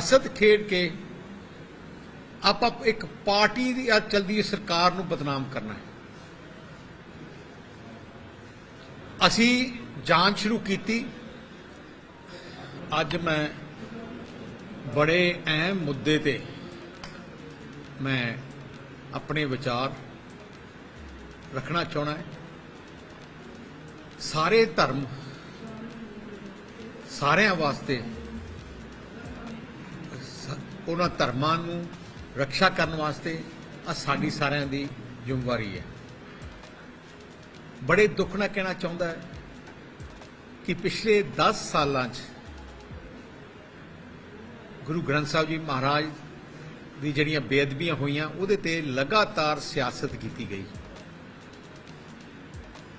ਸਿਆਸਤ ਖੇਡ ਕੇ ਆਪਾਂ ਇੱਕ ਪਾਰਟੀ ਦੀ ਅੱਜ ਚਲਦੀ ਸਰਕਾਰ ਨੂੰ ਬਦਨਾਮ ਕਰਨਾ ਹੈ। ਅਸੀਂ ਜਾਂਚ ਸ਼ੁਰੂ ਕੀਤੀ। ਅੱਜ ਮੈਂ ਬੜੇ ਅਹਿਮ ਮੁੱਦੇ ਤੇ ਮੈਂ ਆਪਣੇ ਵਿਚਾਰ ਰੱਖਣਾ ਚਾਹਣਾ ਹੈ। ਸਾਰੇ ਧਰਮ ਸਾਰਿਆਂ ਵਾਸਤੇ ਉਹਨਾਂ ਧਰਮਾਂ ਨੂੰ ਰੱਖਿਆ ਕਰਨ ਵਾਸਤੇ ਆ ਸਾਡੀ ਸਾਰਿਆਂ ਦੀ ਜ਼ਿੰਮੇਵਾਰੀ ਹੈ। ਬੜੇ ਦੁੱਖ ਨਾਲ ਕਹਿਣਾ ਚਾਹੁੰਦਾ ਹੈ ਕਿ ਪਿਛਲੇ 10 ਸਾਲਾਂ 'ਚ ਗੁਰੂ ਗ੍ਰੰਥ ਸਾਹਿਬ ਜੀ ਮਹਾਰਾਜ ਦੀ ਜਿਹੜੀਆਂ ਬੇਅਦਬੀਆਂ ਹੋਈਆਂ, ਉਹਦੇ ਤੇ ਲਗਾਤਾਰ ਸਿਆਸਤ ਕੀਤੀ ਗਈ।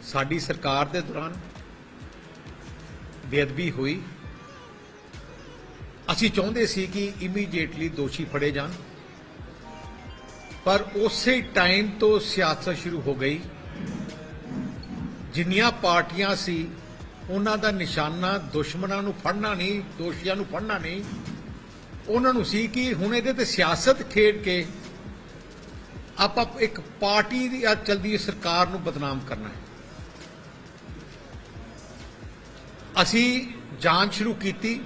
ਸਾਡੀ ਸਰਕਾਰ ਦੇ ਦੌਰਾਨ ਬੇਅਦਬੀ ਹੋਈ। ਅਸੀਂ ਚਾਹੁੰਦੇ ਸੀ ਕਿ ਇਮੀਡੀਏਟਲੀ ਦੋਸ਼ੀ ਫੜੇ ਜਾਣ। ਪਰ ਉਸੇ ਟਾਈਮ ਤੋਂ ਸਿਆਸਤ ਸ਼ੁਰੂ ਹੋ ਗਈ। ਜਿੰਨੀਆਂ ਪਾਰਟੀਆਂ ਸੀ, ਉਹਨਾਂ ਦਾ ਨਿਸ਼ਾਨਾ ਦੁਸ਼ਮਣਾਂ ਨੂੰ ਫੜਨਾ ਨਹੀਂ, ਦੋਸ਼ੀਆਂ ਨੂੰ ਫੜਨਾ ਨਹੀਂ। ਉਹਨਾਂ ਨੂੰ ਸੀ ਕਿ ਹੁਣ ਇਹਦੇ ਤੇ ਸਿਆਸਤ ਖੇਡ ਕੇ ਆਪਾਂ ਇੱਕ ਪਾਰਟੀ ਦੀ ਆ ਚਲਦੀ ਸਰਕਾਰ ਨੂੰ ਬਦਨਾਮ ਕਰਨਾ ਹੈ। ਅਸੀਂ ਜਾਂਚ ਸ਼ੁਰੂ ਕੀਤੀ।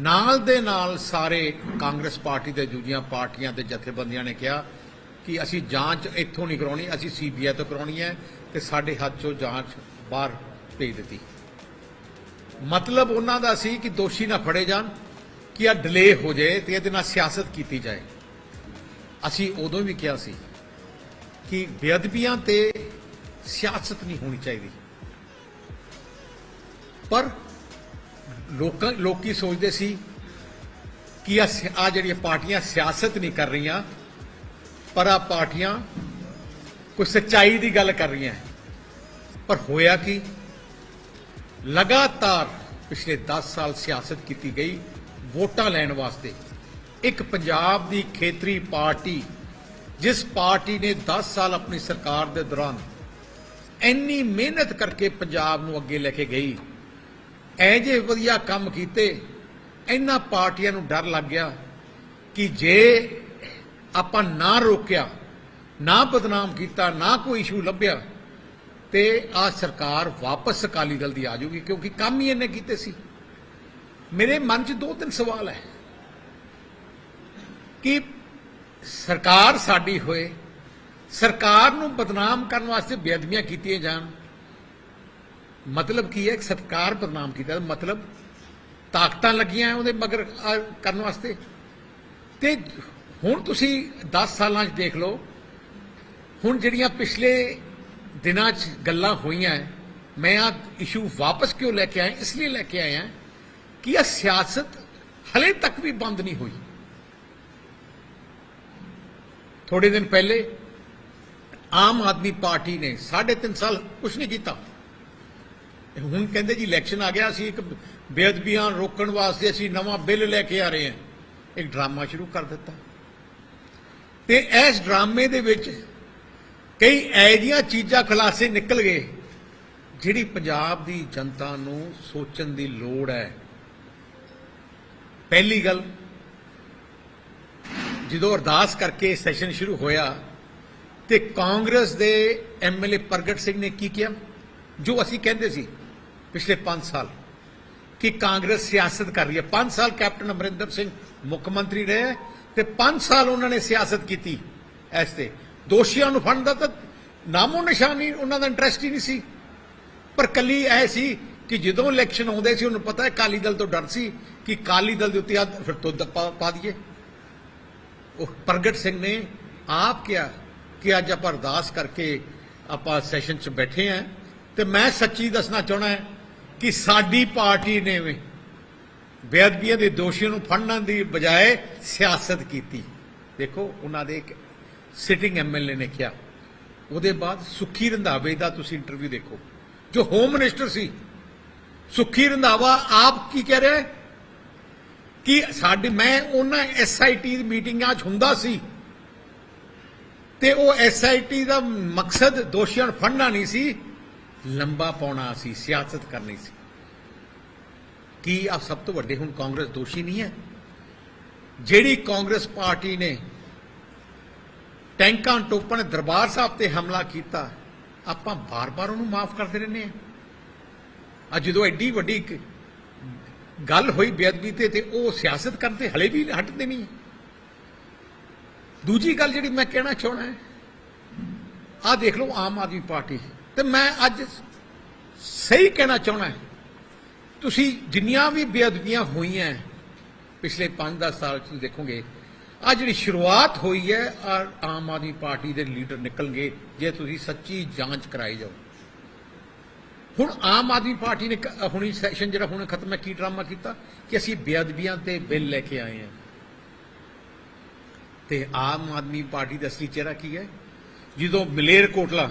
ਨਾਲ ਦੇ ਨਾਲ ਸਾਰੇ ਕਾਂਗਰਸ ਪਾਰਟੀ ਦੇ ਦੂਜੀਆਂ ਪਾਰਟੀਆਂ ਦੇ ਜਥੇਬੰਦੀਆਂ ਨੇ ਕਿਹਾ ਕਿ ਅਸੀਂ ਜਾਂਚ ਇੱਥੋਂ ਨਹੀਂ ਕਰਾਉਣੀ, ਅਸੀਂ ਸੀਬੀਆਈ ਤੋਂ ਕਰਾਉਣੀ ਹੈ ਤੇ ਸਾਡੇ ਹੱਥ 'ਚੋਂ ਜਾਂਚ ਬਾਹਰ ਭੇਜ ਦਿੱਤੀ। ਮਤਲਬ ਉਹਨਾਂ ਦਾ ਸੀ ਕਿ ਦੋਸ਼ੀ ਨਾ ਫੜੇ ਜਾਣ, ਕਿ ਆ ਡਿਲੇ ਹੋ ਜਾਏ ਤੇ ਇਹਦੇ ਨਾਲ ਸਿਆਸਤ ਕੀਤੀ ਜਾਏ। ਅਸੀਂ ਉਦੋਂ ਵੀ ਕਿਹਾ ਸੀ ਕਿ ਬੇਅਦਬੀਆਂ ਤੇ ਸਿਆਸਤ ਨਹੀਂ ਹੋਣੀ ਚਾਹੀਦੀ। ਪਰ ਲੋਕਾਂ ਲੋਕੀ ਸੋਚਦੇ ਸੀ ਕਿ ਆ ਆ ਜਿਹੜੀਆਂ ਪਾਰਟੀਆਂ ਸਿਆਸਤ ਨਹੀਂ ਕਰ ਰਹੀਆਂ, ਪਰ ਆ ਪਾਰਟੀਆਂ ਕੋਈ ਸੱਚਾਈ ਦੀ ਗੱਲ ਕਰ ਰਹੀਆਂ ਪਰ ਹੋਇਆ ਕਿ? ਲਗਾਤਾਰ ਪਿਛਲੇ 10 ਸਾਲ ਸਿਆਸਤ ਕੀਤੀ ਗਈ ਵੋਟਾਂ ਲੈਣ ਵਾਸਤੇ। ਇੱਕ ਪੰਜਾਬ ਦੀ ਖੇਤਰੀ ਪਾਰਟੀ, ਜਿਸ ਪਾਰਟੀ ਨੇ 10 ਸਾਲ ਆਪਣੀ ਸਰਕਾਰ ਦੇ ਦੌਰਾਨ ਇੰਨੀ ਮਿਹਨਤ ਕਰਕੇ ਪੰਜਾਬ ਨੂੰ ਅੱਗੇ ਲੈ ਕੇ ਗਈ ਐ ਜੇ ਵਧੀਆ ਕੰਮ ਕੀਤੇ, ਇਹਨਾਂ ਪਾਰਟੀਆਂ ਨੂੰ ਡਰ ਲੱਗ ਗਿਆ ਕਿ ਜੇ ਆਪਾਂ ਨਾ ਰੋਕਿਆ, ਨਾ ਬਦਨਾਮ ਕੀਤਾ, ਨਾ ਕੋਈ ਇਸ਼ੂ ਲੱਭਿਆ, ਤੇ ਆ ਸਰਕਾਰ ਵਾਪਸ ਅਕਾਲੀ ਦਲ ਦੀ ਆ ਜਾਊਗੀ, ਕਿਉਂਕਿ ਕੰਮ ਹੀ ਇਹਨੇ ਕੀਤੇ ਸੀ। ਮੇਰੇ ਮਨ 'ਚ ਦੋ ਤਿੰਨ ਸਵਾਲ ਹੈ ਕਿ ਸਰਕਾਰ ਸਾਡੀ ਹੋਏ, ਸਰਕਾਰ ਨੂੰ ਬਦਨਾਮ ਕਰਨ ਵਾਸਤੇ ਬੇਅਦਬੀਆਂ ਕੀਤੀਆਂ ਜਾਣ ਮਤਲਬ ਕੀ ਹੈ? ਕਿ ਸਰਕਾਰ ਬਦਨਾਮ ਕੀਤਾ। ਮਤਲਬ ਤਾਕਤਾਂ ਲੱਗੀਆਂ ਉਹਦੇ ਮਗਰ ਕਰਨ ਵਾਸਤੇ। ਤੇ ਹੁਣ ਤੁਸੀਂ 10 ਸਾਲਾਂ 'ਚ ਦੇਖ ਲਓ। ਹੁਣ ਜਿਹੜੀਆਂ ਪਿਛਲੇ ਦਿਨਾਂ 'ਚ ਗੱਲਾਂ ਹੋਈਆਂ ਮੈਂ ਆ ਇਸ਼ੂ ਵਾਪਸ ਕਿਉਂ ਲੈ ਕੇ ਆਇਆ? ਇਸ ਲਈ ਲੈ ਕੇ ਆਇਆ ਕਿ ਇਹ ਸਿਆਸਤ ਹਲੇ ਤੱਕ ਵੀ ਬੰਦ ਨਹੀਂ ਹੋਈ। ਥੋੜੇ ਦਿਨ ਪਹਿਲੇ ਆਮ ਆਦਮੀ ਪਾਰਟੀ ਨੇ 3.5 ਸਾਲ ਕੁਝ ਨਹੀਂ ਕੀਤਾ। ਹੁਣ ਕਹਿੰਦੇ ਜੀ ਇਲੈਕਸ਼ਨ ਆ ਗਿਆ, ਅਸੀਂ ਇੱਕ ਬੇਅਦਬੀਆਂ ਰੋਕਣ ਵਾਸਤੇ ਅਸੀਂ ਨਵਾਂ ਬਿੱਲ ਲੈ ਕੇ ਆ ਰਹੇ ਹਾਂ। ਇੱਕ ਡਰਾਮਾ ਸ਼ੁਰੂ ਕਰ ਦਿੱਤਾ। ਤੇ ਇਸ ਡਰਾਮੇ ਦੇ ਵਿੱਚ ਕਈ ਐਜੀਆਂ ਚੀਜ਼ਾਂ ਖੁਲਾਸੇ ਨਿਕਲ ਗਏ, ਜਿਹੜੀ ਪੰਜਾਬ ਦੀ ਜਨਤਾ ਨੂੰ ਸੋਚਣ ਦੀ ਲੋੜ ਹੈ। ਪਹਿਲੀ ਗੱਲ, ਜਦੋਂ ਅਰਦਾਸ ਕਰਕੇ ਸੈਸ਼ਨ ਸ਼ੁਰੂ ਹੋਇਆ, ਤੇ ਕਾਂਗਰਸ ਦੇ ਐਮਐਲਏ ਪ੍ਰਗਟ ਸਿੰਘ ਨੇ ਕੀ ਕਿਹਾ? ਜੋ ਅਸੀਂ ਕਹਿੰਦੇ ਸੀ ਪਿਛਲੇ 5 ਸਾਲ ਕਿ ਕਾਂਗਰਸ ਸਿਆਸਤ ਕਰ ਰਹੀ ਹੈ। 5 ਸਾਲ ਕੈਪਟਨ ਅਮਰਿੰਦਰ ਸਿੰਘ ਮੁੱਖ ਮੰਤਰੀ ਰਹੇ ਤੇ 5 ਸਾਲ ਉਹਨਾਂ ਨੇ ਸਿਆਸਤ ਕੀਤੀ ਇਸ ਤੇ। ਦੋਸ਼ੀਆਂ ਨੂੰ ਫੜਨ ਦਾ ਤਾਂ ਨਾਮੋ ਨਿਸ਼ਾਨ ਹੀ ਉਹਨਾਂ ਦਾ ਇੰਟਰਸਟ ਹੀ ਨਹੀਂ ਸੀ। ਪਰ ਕੱਲੀ ਐ ਸੀ ਕਿ ਜਦੋਂ ਇਲੈਕਸ਼ਨ ਆਉਂਦੇ ਸੀ, ਉਹਨੂੰ ਪਤਾ ਹੈ ਕਾਲੀ ਦਲ ਤੋਂ ਡਰ ਸੀ ਕਿ ਕਾਲੀ ਦਲ ਦੇ ਉੱਤੇ ਆ ਫਿਰ ਤੁੱਦ ਪਾ ਪਾ ਦਈਏ। ਉਹ ਪ੍ਰਗਟ ਸਿੰਘ ਨੇ ਆਪ ਕਿਹਾ ਕਿ ਅੱਜ ਆਪਾਂ ਅਰਦਾਸ ਕਰਕੇ ਆਪਾਂ ਸੈਸ਼ਨ 'ਚ ਬੈਠੇ ਆਂ ਤੇ ਮੈਂ ਸੱਚੀ ਦੱਸਣਾ ਚਾਹਣਾ ਹੈ ਕਿ ਸਾਡੀ ਪਾਰਟੀ ਨੇ ਵੀ ਬੇਅਦਬੀਆਂ ਦੇ ਦੋਸ਼ੀਆਂ ਨੂੰ ਫੜਨ ਦੀ ਬਜਾਏ ਸਿਆਸਤ ਕੀਤੀ। ਦੇਖੋ, ਉਹਨਾਂ ਦੇ ਇੱਕ ਸਿਟਿੰਗ ਐਮਐਲਏ ਨੇ ਕਿਹਾ। ਉਹਦੇ ਬਾਅਦ ਸੁੱਖੀ ਰੰਧਾਵੇ ਦਾ ਤੁਸੀਂ ਇੰਟਰਵਿਊ ਦੇਖੋ। ਜੋ ਹੋਮ ਮਿਨਿਸਟਰ ਸੀ, ਸੁੱਖੀ ਰੰਧਾਵਾ ਆਪ ਕੀ ਕਹਿ ਰਿਹਾ ਕਿ ਸਾਡੇ ਮੈਂ ਉਹਨਾਂ ਐਸਆਈਟੀ ਦੀ ਮੀਟਿੰਗਾਂ 'ਚ ਹੁੰਦਾ ਸੀ। ਤੇ ਉਹ ਐਸਆਈਟੀ ਦਾ ਮਕਸਦ ਦੋਸ਼ੀਆਂ ਨੂੰ ਫੜਨਾ ਨਹੀਂ ਸੀ। ਲੰਬਾ ਪਾਉਣਾ ਸੀ, ਸਿਆਸਤ ਕਰਨੀ ਸੀ। ਕੀ ਆ ਸਭ ਤੋਂ ਵੱਡੇ ਹੁਣ ਕਾਂਗਰਸ ਦੋਸ਼ੀ ਨਹੀਂ ਹੈ? ਜਿਹੜੀ ਕਾਂਗਰਸ ਪਾਰਟੀ ਨੇ ਟੈਂਕਾਂ ਟੋਪਣ ਦਰਬਾਰ ਸਾਹਿਬ ਤੇ ਹਮਲਾ ਕੀਤਾ, ਆਪਾਂ ਬਾਰ-ਬਾਰ ਉਹਨੂੰ ਮਾਫ ਕਰਦੇ ਰਹਿੰਦੇ ਆ ਅੱਜ ਜਦੋਂ ਐਡੀ ਵੱਡੀ ਗੱਲ ਹੋਈ ਬੇਅਦਬੀ ਤੇ ਤੇ ਉਹ ਸਿਆਸਤ ਕਰਦੇ ਹਲੇ ਵੀ ਹਟਦੇ ਨਹੀਂ ਦੂਜੀ ਗੱਲ ਜਿਹੜੀ ਮੈਂ ਕਹਿਣਾ ਚਾਹਣਾ ਹੈ, ਆਹ ਦੇਖ ਲਓ ਆਮ ਆਦਮੀ ਪਾਰਟੀ ਤੇ ਮੈਂ ਅੱਜ ਸਹੀ ਕਹਿਣਾ ਚਾਹਣਾ ਤੁਸੀਂ ਜਿੰਨੀਆਂ ਵੀ ਬੇਅਦਬੀਆਂ ਹੋਈਆਂ ਪਿਛਲੇ 5-10 ਸਾਲ ਚ ਤੁਸੀਂ ਦੇਖੋਗੇ ਆ ਜਿਹੜੀ ਸ਼ੁਰੂਆਤ ਹੋਈ ਹੈ ਆ ਆਮ ਆਦਮੀ ਪਾਰਟੀ ਦੇ ਲੀਡਰ ਨਿਕਲਣਗੇ ਜੇ ਤੁਸੀਂ ਸੱਚੀ ਜਾਂਚ ਕਰਾਈ ਜਾਓ। ਹੁਣ ਆਮ ਆਦਮੀ ਪਾਰਟੀ ਨੇ ਹੁਣੀ ਸੈਸ਼ਨ ਜਿਹੜਾ ਹੁਣ ਖਤਮ ਹੈ, ਕੀ ਡਰਾਮਾ ਕੀਤਾ? ਕਿ ਅਸੀਂ ਬੇਅਦਬੀਆਂ ਤੇ ਬਿੱਲ ਲੈ ਕੇ ਆਏ ਹਾਂ। ਤੇ ਆਮ ਆਦਮੀ ਪਾਰਟੀ ਦਾ ਅਸਲੀ ਚਿਹਰਾ ਕੀ ਹੈ? ਜਦੋਂ ਮਲੇਰ ਕੋਟਲਾ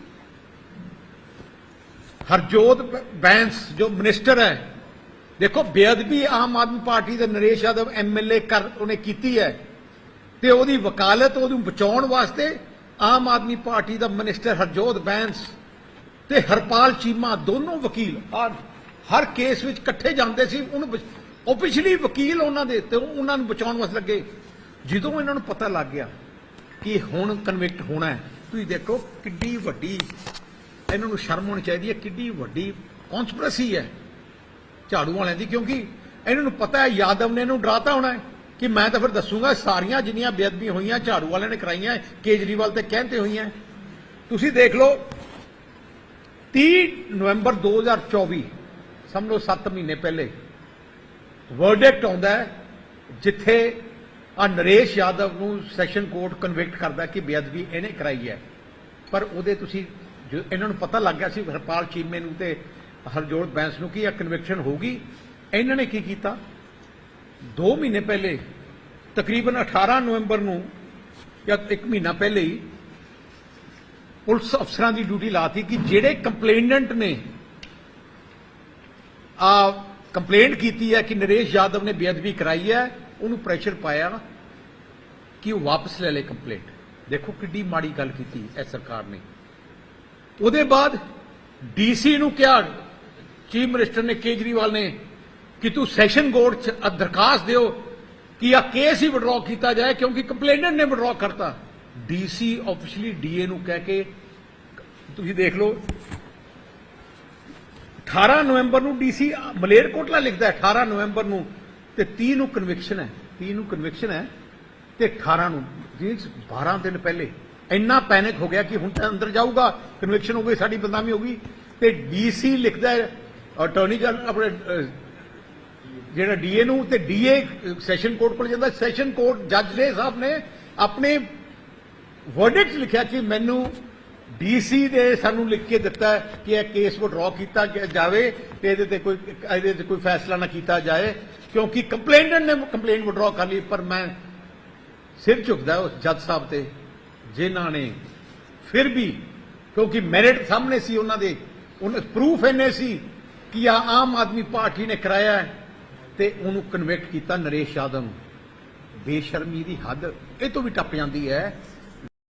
ਹਰਜੋਤ ਬੈਂਸ ਜੋ ਮਿਨਿਸਟਰ ਹੈ, ਦੇਖੋ ਬੇਅਦਬੀ ਆਮ ਆਦਮੀ ਪਾਰਟੀ ਦੇ ਨਰੇਸ਼ ਯਾਦਵ ਐਮਐਲਏ ਕਰ ਉਹਨੇ ਕੀਤੀ ਹੈ ਤੇ ਉਹਦੀ ਵਕਾਲਤ ਉਹਨੂੰ ਬਚਾਉਣ ਵਾਸਤੇ ਆਮ ਆਦਮੀ ਪਾਰਟੀ ਦਾ ਮਿਨਿਸਟਰ ਹਰਜੋਤ ਬੈਂਸ ਤੇ ਹਰਪਾਲ ਚੀਮਾ ਦੋਨੋਂ ਵਕੀਲ ਹਰ ਕੇਸ ਵਿੱਚ ਇਕੱਠੇ ਜਾਂਦੇ ਸੀ, ਉਹਨੂੰ ਬਚ- ਉਹ ਪਿਛਲੀ ਵਕੀਲ ਉਹਨਾਂ ਦੇ ਤੇ ਉਹਨਾਂ ਨੂੰ ਬਚਾਉਣ ਵਾਸਤੇ ਲੱਗੇ। ਜਦੋਂ ਇਹਨਾਂ ਨੂੰ ਪਤਾ ਲੱਗ ਗਿਆ ਕਿ ਹੁਣ ਕਨਵਿਕਟ ਹੋਣਾ ਹੈ, ਤੁਸੀਂ ਦੇਖੋ ਕਿੱਡੀ ਵੱਡੀ ਇਹਨਾਂ ਨੂੰ ਸ਼ਰਮ ਹੋਣੀ ਚਾਹੀਦੀ ਹੈ, ਕਿੱਡੀ ਵੱਡੀ ਕੌਨਸਪੀਰੇਸੀ ਹੈ ਝਾੜੂ ਵਾਲਿਆਂ ਦੀ, ਕਿਉਂਕਿ ਇਹਨਾਂ ਨੂੰ ਪਤਾ ਹੈ, ਯਾਦਵ ਨੇ ਇਹਨੂੰ ਡਰਾਤਾ ਹੋਣਾ ਹੈ ਕਿ ਮੈਂ ਤਾਂ ਫਿਰ ਦੱਸੂਗਾ, ਸਾਰੀਆਂ ਜਿੰਨੀਆਂ ਬੇਅਦਬੀਆਂ ਹੋਈਆਂ, ਝਾੜੂ ਵਾਲਿਆਂ ਨੇ ਕਰਾਈਆਂ, ਕੇਜਰੀਵਾਲ ਤੇ ਕਹਿੰਦੇ ਹੋਈਆਂ। ਤੁਸੀਂ ਦੇਖ ਲਓ 30 ਨਵੰਬਰ 2024 ਸਮਝ ਲਓ 7 ਮਹੀਨੇ ਪਹਿਲੇ ਵਰਡਿਕਟ ਆਉਂਦਾ ਹੈ, ਜਿੱਥੇ ਆ ਨਰੇਸ਼ ਯਾਦਵ ਨੂੰ ਸੈਸ਼ਨ ਕੋਰਟ ਕਨਵਿਕਟ ਕਰਦਾ ਕਿ ਬੇਅਦਬੀ ਇਹਨੇ ਕਰਾਈ ਹੈ। ਪਰ ਉਹਦੇ ਤੁਸੀਂ ਜਦੋਂ ਇਹਨਾਂ ਨੂੰ ਪਤਾ ਲੱਗ ਗਿਆ ਸੀ ਹਰਪਾਲ ਚੀਮੇ ਨੂੰ ਤੇ ਹਰਜੋਤ ਬੈਂਸ ਨੂੰ ਕਿ ਇਹ ਕਨਵਿਕਸ਼ਨ ਹੋਊਗੀ। ਇਹਨਾਂ ਨੇ ਕੀ ਕੀਤਾ? 2 ਮਹੀਨੇ ਪਹਿਲੇ, ਤਕਰੀਬਨ 18 ਨਵੰਬਰ ਨੂੰ ਜਾਂ 1 ਮਹੀਨਾ ਪਹਿਲੇ ਹੀ ਪੁਲਿਸ ਅਫਸਰਾਂ ਦੀ ਡਿਊਟੀ ਲਾਤੀ ਕਿ ਜਿਹੜੇ ਕੰਪਲੇਨੈਂਟ ਨੇ ਆ ਕੰਪਲੇਂਟ ਕੀਤੀ ਹੈ ਕਿ ਨਰੇਸ਼ ਯਾਦਵ ਨੇ ਬੇਅਦਬੀ ਕਰਾਈ ਹੈ, ਉਹਨੂੰ ਪ੍ਰੈਸ਼ਰ ਪਾਇਆ ਕਿ ਉਹ ਵਾਪਸ ਲੈ ਲੇ ਕੰਪਲੇਂਟ। ਦੇਖੋ ਕਿੱਡੀ ਮਾੜੀ ਗੱਲ ਕੀਤੀ ਇਹ ਸਰਕਾਰ ਨੇ। ਉਹਦੇ ਬਾਅਦ ਡੀਸੀ ਨੂੰ ਕਿਹਾ, ਚੀਫ ਮਿਨਿਸਟਰ ਨੇ ਕੇਜਰੀਵਾਲ ਨੇ ਕਿ ਤੂੰ ਸੈਸ਼ਨ ਕੋਰਟ 'ਚ ਦਰਖਾਸਤ ਦਿਓ ਕਿ ਆ ਕੇਸ ਹੀ ਵਿਡਰਾਅ ਕੀਤਾ ਜਾਏ, ਕਿਉਂਕਿ ਕੰਪਲੇਨੈਂਟ ਨੇ ਵਿਡਰਾਅ ਕਰਤਾ। ਡੀਸੀ ਆਫੀਸ਼ੀਅਲੀ ਡੀਏ ਨੂੰ ਕਹਿ ਕੇ, ਤੁਸੀਂ ਦੇਖ ਲਓ 18 ਨਵੰਬਰ ਨੂੰ ਡੀਸੀ ਮਲੇਰਕੋਟਲਾ ਲਿਖਦਾ ਹੈ 18 ਨਵੰਬਰ ਨੂੰ, ਤੇ 30 ਨੂੰ ਕਨਵਿਕਸ਼ਨ ਹੈ 30 ਨੂੰ ਕਨਵਿਕਸ਼ਨ ਹੈ, ਤੇ 18 ਨੂੰ, ਜਿਹਦੇ 12 ਦਿਨ ਪਹਿਲੇ ਇੰਨਾ ਪੈਨਿਕ ਹੋ ਗਿਆ ਕਿ ਹੁਣ ਤਾਂ ਅੰਦਰ ਜਾਊਗਾ ਕਨਵਿਕਸ਼ਨ ਹੋ ਗਈ ਸਾਡੀ ਬਦਨਾਮੀ ਹੋ ਗਈ ਤੇ ਡੀਸੀ ਲਿਖਦਾ ਹੈ ਅਟਾਰਨੀ ਜਨਰਲ ਆਪਣੇ ਅਹ, ਜਿਹੜਾ ਡੀਏ ਨੂੰ ਤੇ ਡੀਏ ਸੈਸ਼ਨ ਕੋਰਟ ਕੋਲ ਜਾਂਦਾ। ਸੈਸ਼ਨ ਕੋਰਟ ਜੱਜ ਨੇ ਸਾਹਿਬ ਨੇ ਆਪਣੇ ਵਰਡਿਕਟ ਲਿਖਿਆ ਕਿ ਮੈਨੂੰ ਡੀਸੀ ਨੇ ਸਾਨੂੰ ਲਿਖ ਕੇ ਦਿੱਤਾ ਕਿ ਇਹ ਕੇਸ ਨੂੰ ਕੀਤਾ ਜਾਵੇ ਤੇ ਇਹਦੇ ਤੇ ਕੋਈ ਇਹਦੇ ਤੇ ਕੋਈ ਫੈਸਲਾ ਨਾ ਕੀਤਾ ਜਾਏ ਕਿਉਂਕਿ ਕੰਪਲੇਨੈਂਟ ਨੇ ਕੰਪਲੇਂਟ ਵਿਡਰਾ ਕਰ ਲਈ ਪਰ ਮੈਂ ਸਿਰ ਝੁਕਦਾ ਉਸ ਜੱਜ ਸਾਹਿਬ ਤੇ। ਜਿਨ੍ਹਾਂ ਨੇ ਫਿਰ ਵੀ, ਕਿਉਂਕਿ ਮੈਰਿਟ ਸਾਹਮਣੇ ਸੀ ਉਹਨਾਂ ਦੇ, ਉਹਨਾਂ ਪ੍ਰੂਫ ਇਹਨੇ ਸੀ ਕਿ ਆ ਆਮ ਆਦਮੀ ਪਾਰਟੀ ਨੇ ਕਰਾਇਆ ਹੈ ਤੇ ਉਹਨੂੰ ਕਨਵਿਕਟ ਕੀਤਾ ਨਰੇਸ਼ ਯਾਦਵ ਨੂੰ। ਬੇਸ਼ਰਮੀ ਦੀ ਹੱਦ, ਇਹ ਤੋਂ ਵੀ ਟੱਪ ਜਾਂਦੀ ਹੈ